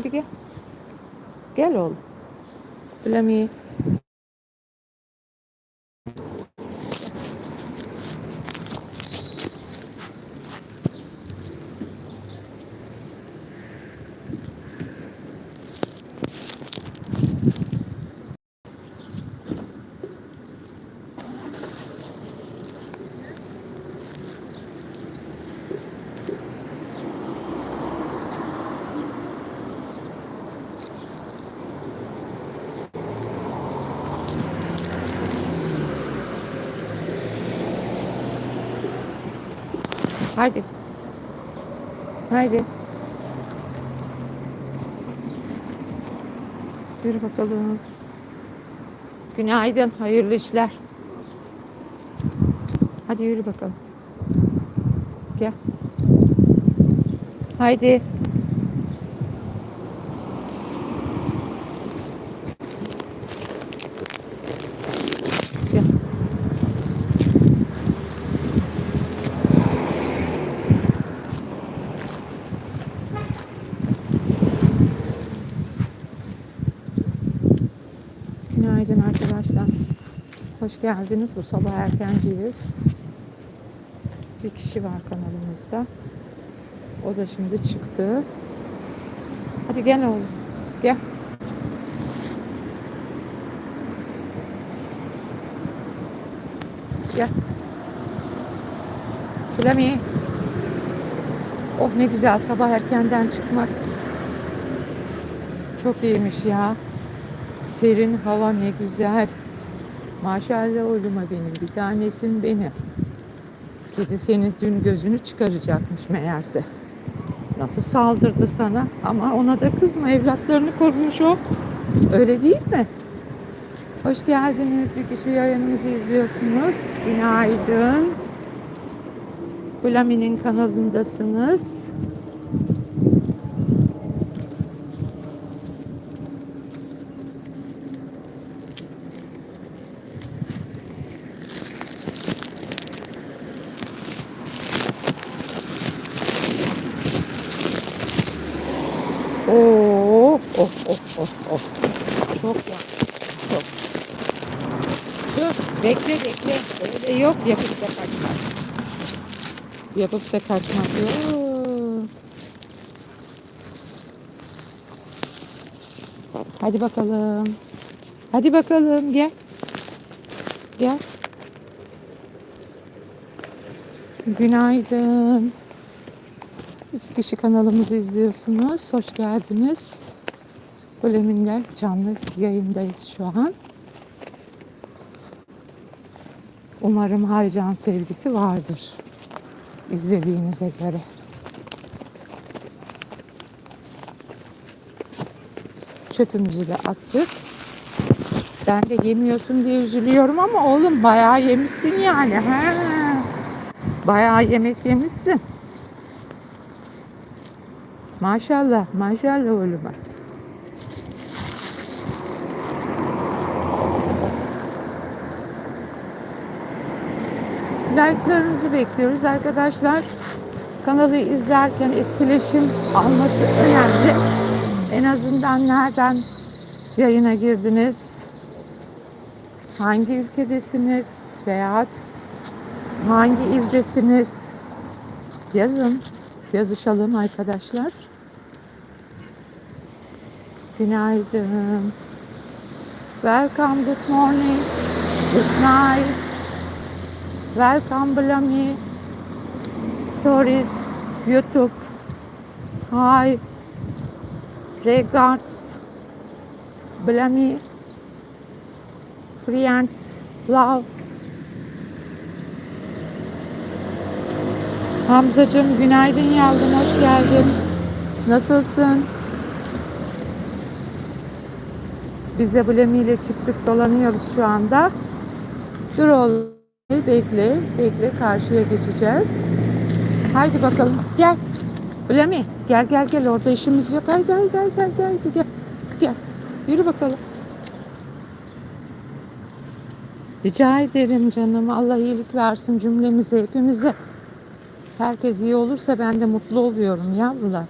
Hadi gel. Gel oğlum. Bülemi. Haydi. Haydi. Yürü bakalım. Günaydın, hayırlı işler. Hadi yürü bakalım. Gel. Haydi. Gel. Günaydın arkadaşlar. Hoş geldiniz. Bu sabah erkenciyiz. Bir kişi var kanalımızda. O da şimdi çıktı. Hadi gel oğlum. Gel. Gel. Flami. Oh ne güzel sabah erkenden çıkmak. Çok iyiymiş ya. Serin hava ne güzel. Maşallah oğluma benim bir tanesim benim. Kedi senin dün gözünü çıkaracakmış meğerse. Nasıl saldırdı sana ama ona da kızma evlatlarını korumuş o. Öyle değil mi? Hoş geldiniz. Bir kişi yayınımızı izliyorsunuz. Günaydın. Bulami'nin kanalındasınız. Oh, oh, oh, oh, oh. Çok ya. Çok. Dur, bekle, bekle. Öyle yok, yapıp da kaçmak. Yapıp da kaçmak yok. Hadi bakalım. Hadi bakalım, gel. Gel. Günaydın. İki kişi kanalımızı izliyorsunuz. Hoş geldiniz. Buleminler canlı yayındayız şu an. Umarım haycan sevgisi vardır. İzlediğinize göre. Çöpümüzü de attık. Ben de yemiyorsun diye üzülüyorum ama oğlum bayağı yemişsin yani. He. Bayağı yemek yemişsin. Maşallah, maşallah oğluma. Like'larınızı bekliyoruz arkadaşlar. Kanalı izlerken etkileşim alması önemli. En azından nereden yayına girdiniz? Hangi ülkedesiniz? Veya hangi ildesiniz? Yazın. Yazışalım arkadaşlar. Günaydın. Welcome, good morning. Good night. Welcome, Blami. Stories, YouTube. Hi. Regards. Blami. Friends. Love. Hamzacığım günaydın yavrum hoş geldin. Nasılsın? Biz de Blemi ile çıktık dolanıyoruz şu anda. Dur oğlum Bekle, bekle. Karşıya geçeceğiz. Haydi bakalım. Gel. Blami. Gel gel gel. Orada işimiz yok. Haydi haydi haydi haydi. haydi. Gel. Gel. Yürü bakalım. Rica ederim canım. Allah iyilik versin cümlemize, hepimize. Herkes iyi olursa ben de mutlu oluyorum yavrular.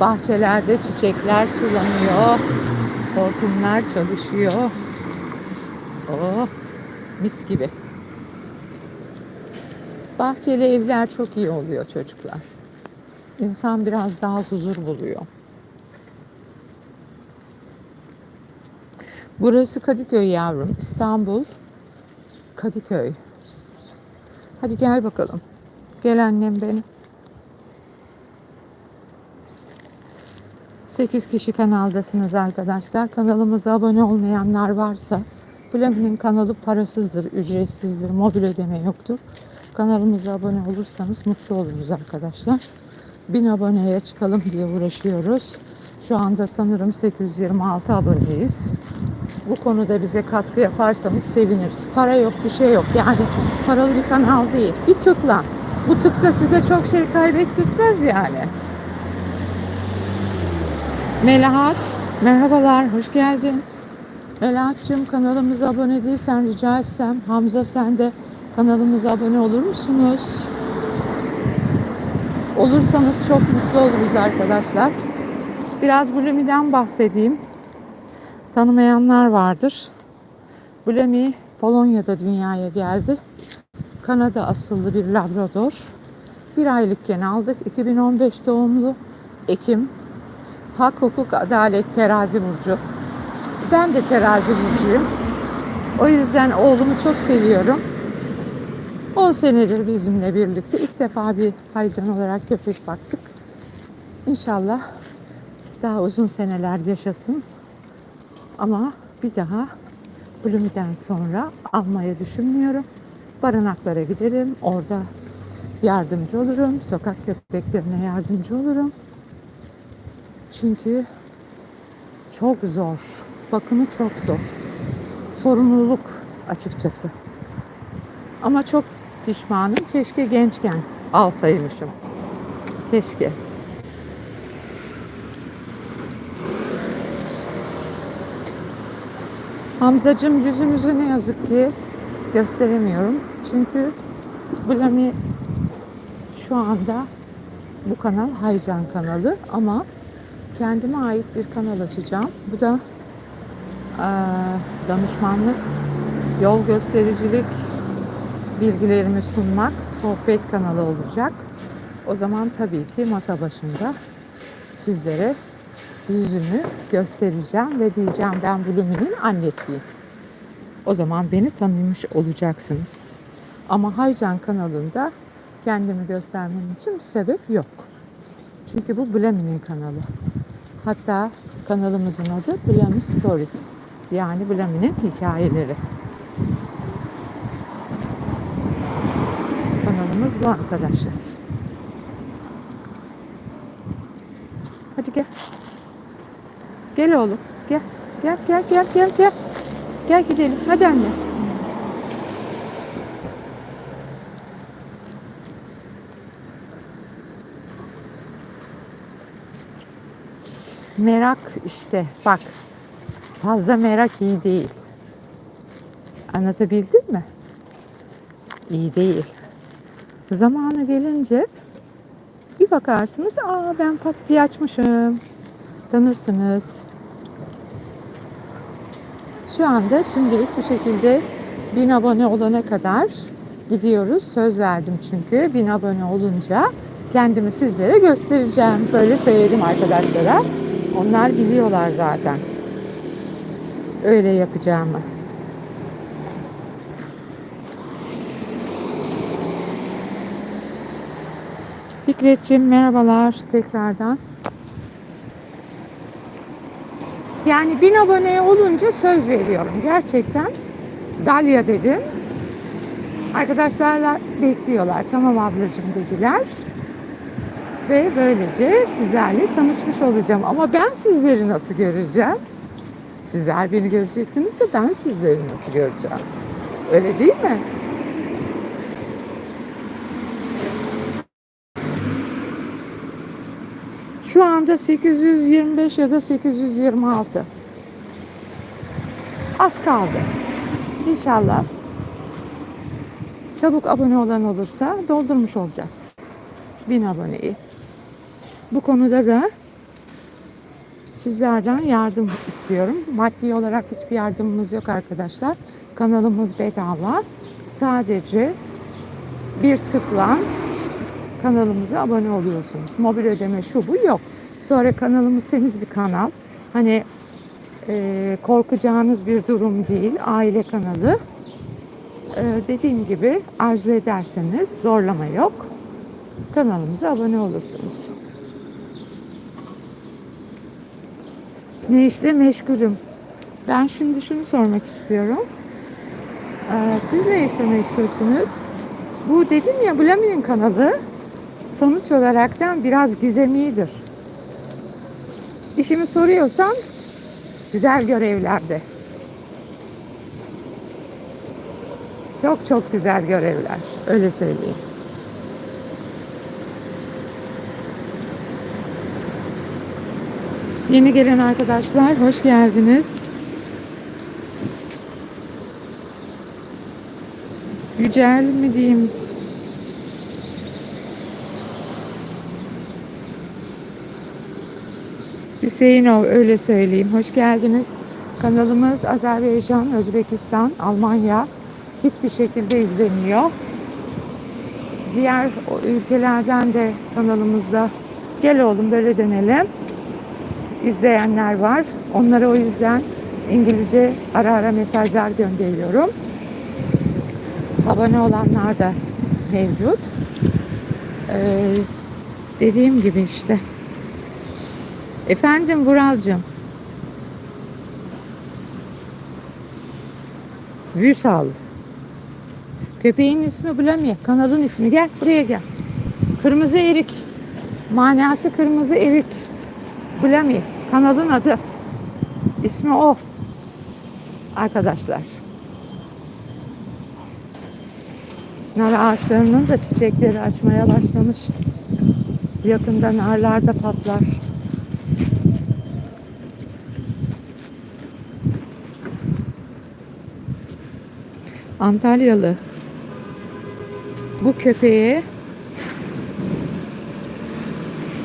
Bahçelerde çiçekler sulanıyor. Hortumlar çalışıyor. Oh, mis gibi. Bahçeli evler çok iyi oluyor çocuklar. İnsan biraz daha huzur buluyor. Burası Kadıköy yavrum. İstanbul. Kadıköy. Hadi gel bakalım. Gel annem benim. 8 kişi kanaldasınız arkadaşlar. Kanalımıza abone olmayanlar varsa Flamin'in kanalı parasızdır, ücretsizdir, mobil ödeme yoktur. Kanalımıza abone olursanız mutlu oluruz arkadaşlar. 1000 aboneye çıkalım diye uğraşıyoruz. Şu anda sanırım 826 aboneyiz. Bu konuda bize katkı yaparsanız seviniriz. Para yok, bir şey yok. Yani paralı bir kanal değil. Bir tıkla. Bu tık da size çok şey kaybettirtmez yani. Melahat, merhabalar, hoş geldin. Melahat'cığım kanalımıza abone değilsen rica etsem, Hamza sen de kanalımıza abone olur musunuz? Olursanız çok mutlu oluruz arkadaşlar. Biraz Bulimi'den bahsedeyim. Tanımayanlar vardır. Bulimi Polonya'da dünyaya geldi. Kanada asıllı bir Labrador. Bir aylıkken aldık. 2015 doğumlu. Ekim. Hak, hukuk, adalet, terazi burcu. Ben de terazi burcuyum. O yüzden oğlumu çok seviyorum. 10 senedir bizimle birlikte. İlk defa bir haycan olarak köpek baktık. İnşallah daha uzun seneler yaşasın. Ama bir daha Bloomy'den sonra almayı düşünmüyorum. Barınaklara giderim. Orada yardımcı olurum. Sokak köpeklerine yardımcı olurum. Çünkü çok zor. Bakımı çok zor. Sorumluluk açıkçası. Ama çok pişmanım. Keşke gençken alsaymışım. Keşke. Hamzacığım yüzümüzü ne yazık ki gösteremiyorum. Çünkü Blami şu anda bu kanal Haycan kanalı ama kendime ait bir kanal açacağım. Bu da eee, danışmanlık, yol göstericilik, bilgilerimi sunmak, sohbet kanalı olacak. O zaman tabii ki masa başında sizlere yüzümü göstereceğim ve diyeceğim ben Blumi'nin annesiyim. O zaman beni tanımış olacaksınız. Ama Haycan kanalında kendimi göstermem için bir sebep yok. Çünkü bu Blami'nin kanalı. Hatta kanalımızın adı Blami Stories. Yani Blami'nin hikayeleri. Kanalımız bu arkadaşlar. Hadi gel. Gel oğlum. Gel. Gel gel gel gel gel. Gel gidelim. Hadi anne. Merak işte bak. Fazla merak iyi değil. Anlatabildim mi? İyi değil. Zamanı gelince bir bakarsınız aa ben pat diye açmışım. Tanırsınız. Şu anda şimdilik bu şekilde 1000 abone olana kadar gidiyoruz. Söz verdim çünkü 1000 abone olunca kendimi sizlere göstereceğim. Böyle söyledim arkadaşlara. Onlar biliyorlar zaten. Öyle yapacağımı. Fikretciğim merhabalar tekrardan. Yani bin aboneye olunca söz veriyorum. Gerçekten Dalya dedim. Arkadaşlarla bekliyorlar. Tamam ablacığım dediler. Ve böylece sizlerle tanışmış olacağım. Ama ben sizleri nasıl göreceğim? Sizler beni göreceksiniz de ben sizleri nasıl göreceğim? Öyle değil mi? Şu anda 825 ya da 826. Az kaldı. İnşallah çabuk abone olan olursa doldurmuş olacağız. 1000 aboneyi. Bu konuda da Sizlerden yardım istiyorum. Maddi olarak hiçbir yardımımız yok arkadaşlar. Kanalımız bedava. Sadece bir tıkla kanalımıza abone oluyorsunuz. Mobil ödeme şu bu yok. Sonra kanalımız temiz bir kanal. Hani e, korkacağınız bir durum değil. Aile kanalı. E, dediğim gibi arzu ederseniz zorlama yok. Kanalımıza abone olursunuz. Ne işle meşgulüm? Ben şimdi şunu sormak istiyorum. Ee, siz ne işle meşgulsünüz? Bu dedim ya Blami'nin kanalı sonuç olaraktan biraz gizemidir. İşimi soruyorsan güzel görevlerde. Çok çok güzel görevler. Öyle söyleyeyim. Yeni gelen arkadaşlar hoş geldiniz. Yücel mi diyeyim? Hüseyinov öyle söyleyeyim. Hoş geldiniz. Kanalımız Azerbaycan, Özbekistan, Almanya hiçbir şekilde izleniyor. Diğer ülkelerden de kanalımızda gel oğlum böyle denelim izleyenler var. Onlara o yüzden İngilizce ara ara mesajlar gönderiyorum. Abone olanlar da mevcut. Ee, dediğim gibi işte. Efendim Vuralcığım. Vüsal. Köpeğin ismi Blami. Kanalın ismi. Gel buraya gel. Kırmızı erik. Manası kırmızı erik. Blami. Kanalın adı. İsmi o. Arkadaşlar. Nar ağaçlarının da çiçekleri açmaya başlamış. Yakında narlar da patlar. Antalyalı bu köpeğe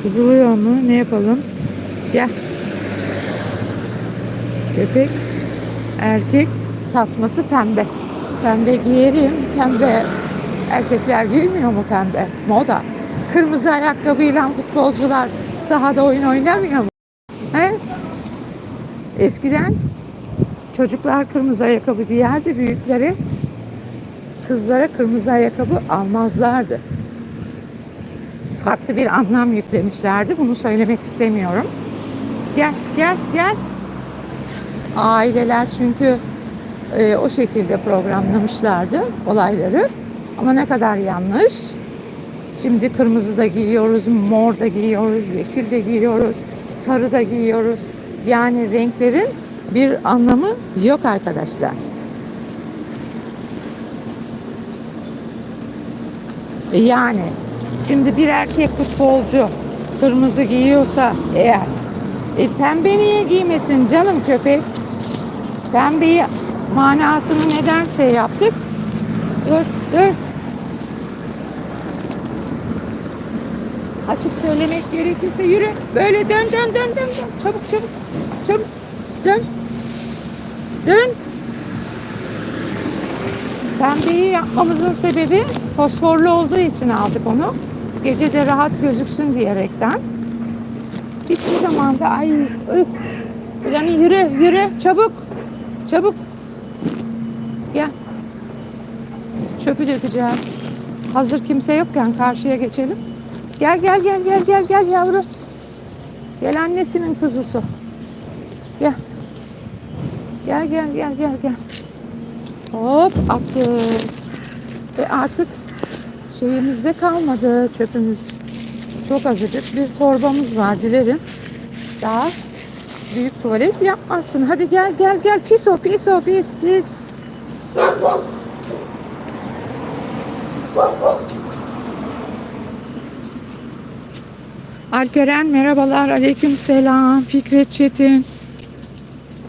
kızılıyor mu? Ne yapalım? Gel. Köpek, erkek, tasması pembe. Pembe giyerim, pembe. Erkekler bilmiyor mu pembe? Moda. Kırmızı ayakkabıyla futbolcular sahada oyun oynamıyor mu? He? Eskiden çocuklar kırmızı ayakkabı giyerdi büyükleri. Kızlara kırmızı ayakkabı almazlardı. Farklı bir anlam yüklemişlerdi. Bunu söylemek istemiyorum. Gel, gel, gel. Aileler çünkü e, o şekilde programlamışlardı olayları. Ama ne kadar yanlış. Şimdi kırmızı da giyiyoruz, mor da giyiyoruz, yeşil de giyiyoruz, sarı da giyiyoruz. Yani renklerin bir anlamı yok arkadaşlar. E Yani şimdi bir erkek futbolcu kırmızı giyiyorsa eğer e pembe niye giymesin canım köpek? Pembeyi manasını neden şey yaptık? Dur, dur. Açık söylemek gerekirse yürü. Böyle dön, dön, dön, dön, dön. Çabuk, çabuk, çabuk. Dön. Dön. Pembeyi yapmamızın sebebi fosforlu olduğu için aldık onu. Gece de rahat gözüksün diyerekten. Hiçbir zaman da ay. Yani yürü yürü çabuk. Çabuk. Gel. Çöpü dökeceğiz. Hazır kimse yokken karşıya geçelim. Gel gel gel gel gel gel yavrum. Gel annesinin kuzusu. Gel. Gel gel gel gel gel. Hop attık. Ve artık şeyimizde kalmadı çöpümüz. Çok azıcık bir torbamız var dilerim. Daha büyük tuvalet yapmazsın. Hadi gel gel gel pis o pis o pis pis. Alperen merhabalar aleyküm selam Fikret Çetin.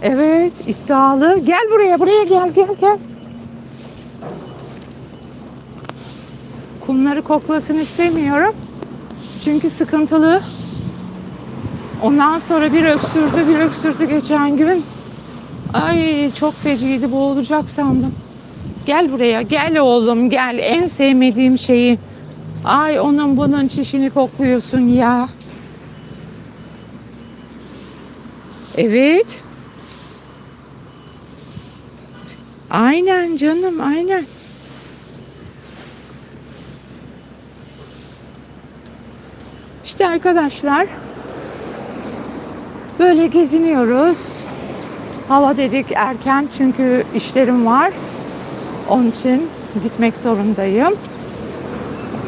Evet iddialı. Gel buraya buraya gel gel gel. Kumları koklasın istemiyorum. Çünkü sıkıntılı. Ondan sonra bir öksürdü, bir öksürdü geçen gün. Ay çok feciydi, boğulacak sandım. Gel buraya, gel oğlum, gel. En sevmediğim şeyi. Ay onun bunun çişini kokluyorsun ya. Evet. Aynen canım, aynen. İşte arkadaşlar böyle geziniyoruz. Hava dedik erken çünkü işlerim var. Onun için gitmek zorundayım.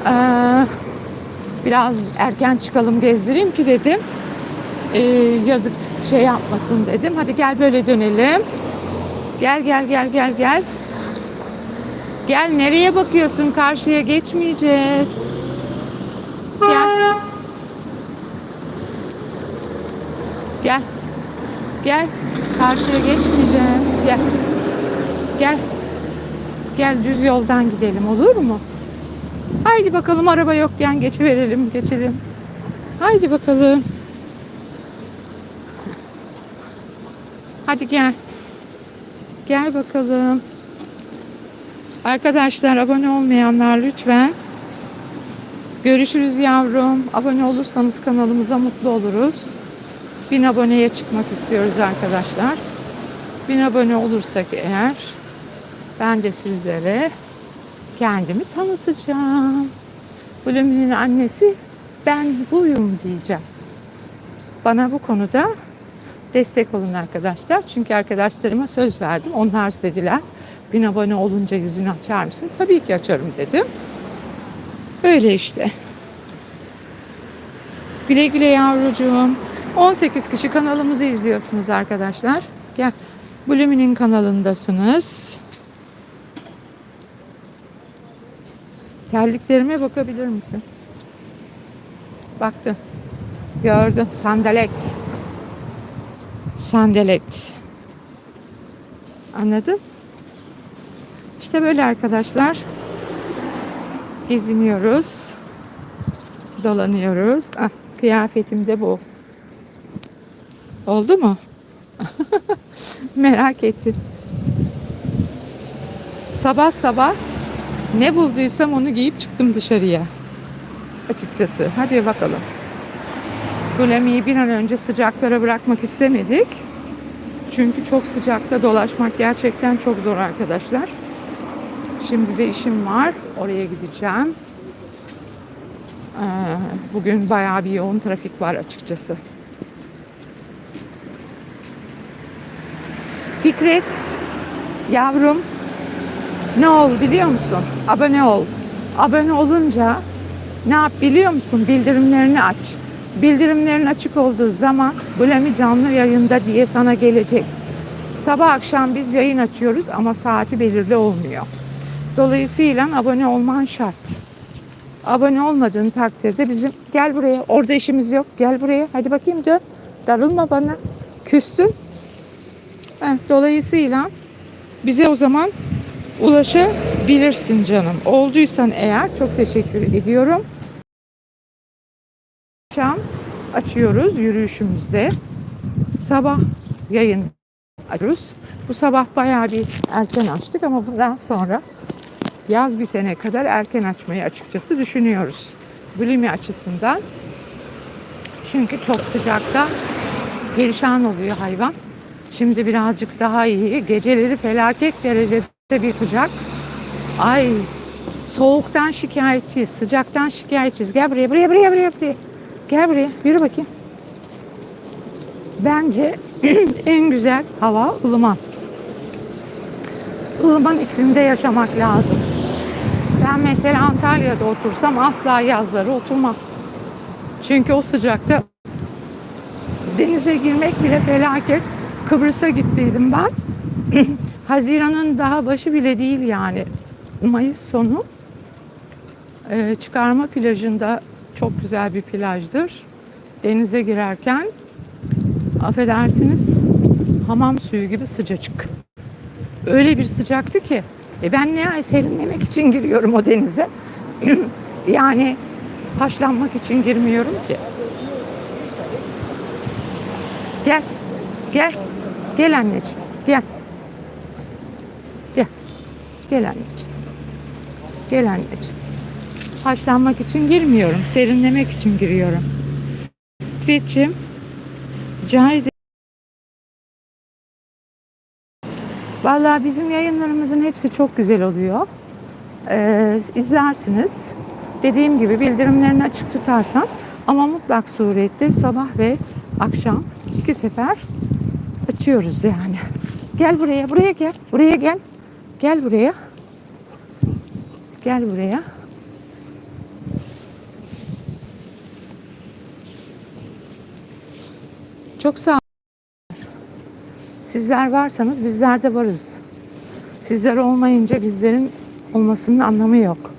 Ee, biraz erken çıkalım gezdireyim ki dedim. Ee, yazık şey yapmasın dedim. Hadi gel böyle dönelim. Gel gel gel gel gel. Gel nereye bakıyorsun? Karşıya geçmeyeceğiz. Gel. Gel. Karşıya geçmeyeceğiz. Gel. Gel. Gel düz yoldan gidelim olur mu? Haydi bakalım araba yokken geçiverelim, geçelim. Haydi bakalım. Hadi gel. Gel bakalım. Arkadaşlar abone olmayanlar lütfen. Görüşürüz yavrum. Abone olursanız kanalımıza mutlu oluruz. Bin aboneye çıkmak istiyoruz arkadaşlar. Bin abone olursak eğer ben de sizlere kendimi tanıtacağım. Blumi'nin annesi ben buyum diyeceğim. Bana bu konuda destek olun arkadaşlar. Çünkü arkadaşlarıma söz verdim. Onlar dediler bin abone olunca yüzünü açar mısın? Tabii ki açarım dedim. Öyle işte. Güle güle yavrucuğum. 18 kişi kanalımızı izliyorsunuz arkadaşlar. Gel. Blumi'nin kanalındasınız. Terliklerime bakabilir misin? Baktın. Gördün. Sandalet. Sandalet. Anladın? İşte böyle arkadaşlar. Geziniyoruz. Dolanıyoruz. Ah, kıyafetim de bu. Oldu mu? Merak ettim. Sabah sabah ne bulduysam onu giyip çıktım dışarıya. Açıkçası. Hadi bakalım. Gulemi'yi bir an önce sıcaklara bırakmak istemedik. Çünkü çok sıcakta dolaşmak gerçekten çok zor arkadaşlar. Şimdi de işim var. Oraya gideceğim. Ee, Bugün bayağı bir yoğun trafik var açıkçası. Fikret, yavrum ne ol biliyor musun? Abone ol. Abone olunca ne yap biliyor musun? Bildirimlerini aç. Bildirimlerin açık olduğu zaman Bulemi canlı yayında diye sana gelecek. Sabah akşam biz yayın açıyoruz ama saati belirli olmuyor. Dolayısıyla abone olman şart. Abone olmadığın takdirde bizim gel buraya orada işimiz yok gel buraya hadi bakayım dön. Darılma bana. Küstün. Dolayısıyla bize o zaman ulaşabilirsin canım. Olduysan eğer çok teşekkür ediyorum. Akşam açıyoruz yürüyüşümüzde. Sabah yayın açıyoruz. Bu sabah bayağı bir erken açtık ama bundan sonra yaz bitene kadar erken açmayı açıkçası düşünüyoruz. Bulimi açısından. Çünkü çok sıcakta perişan oluyor hayvan. Şimdi birazcık daha iyi. Geceleri felaket derecede bir sıcak. Ay soğuktan şikayetçiyiz, sıcaktan şikayetçiyiz. Gel buraya, buraya, buraya, buraya, buraya. Gel buraya, yürü bakayım. Bence en güzel hava ılıman. ılıman iklimde yaşamak lazım. Ben mesela Antalya'da otursam asla yazları oturmam. Çünkü o sıcakta denize girmek bile felaket. Kıbrıs'a gittiydim ben. Haziran'ın daha başı bile değil yani. Mayıs sonu. Ee, çıkarma plajında çok güzel bir plajdır. Denize girerken affedersiniz hamam suyu gibi sıcacık. Öyle bir sıcaktı ki e ben ne serinlemek için giriyorum o denize. yani haşlanmak için girmiyorum ki. Gel. Gel. Gel anneciğim. Gel. Gel. Gel anneciğim. Gel anneciğim. Haşlanmak için girmiyorum. Serinlemek için giriyorum. Fikretciğim. Rica. Vallahi bizim yayınlarımızın hepsi çok güzel oluyor. Ee, izlersiniz. Dediğim gibi bildirimlerini açık tutarsam ama mutlak surette sabah ve akşam iki sefer açıyoruz yani. Gel buraya, buraya gel. Buraya gel. Gel buraya. Gel buraya. Çok sağ Sizler varsanız bizler de varız. Sizler olmayınca bizlerin olmasının anlamı yok.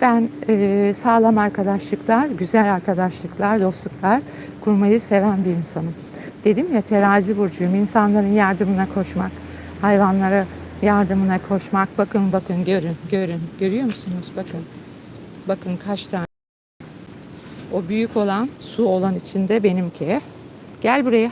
Ben e, sağlam arkadaşlıklar, güzel arkadaşlıklar, dostluklar kurmayı seven bir insanım. Dedim ya terazi burcuyum. İnsanların yardımına koşmak, hayvanlara yardımına koşmak. Bakın bakın görün, görün. Görüyor musunuz? Bakın. Bakın kaç tane. O büyük olan, su olan içinde benimki. Gel buraya.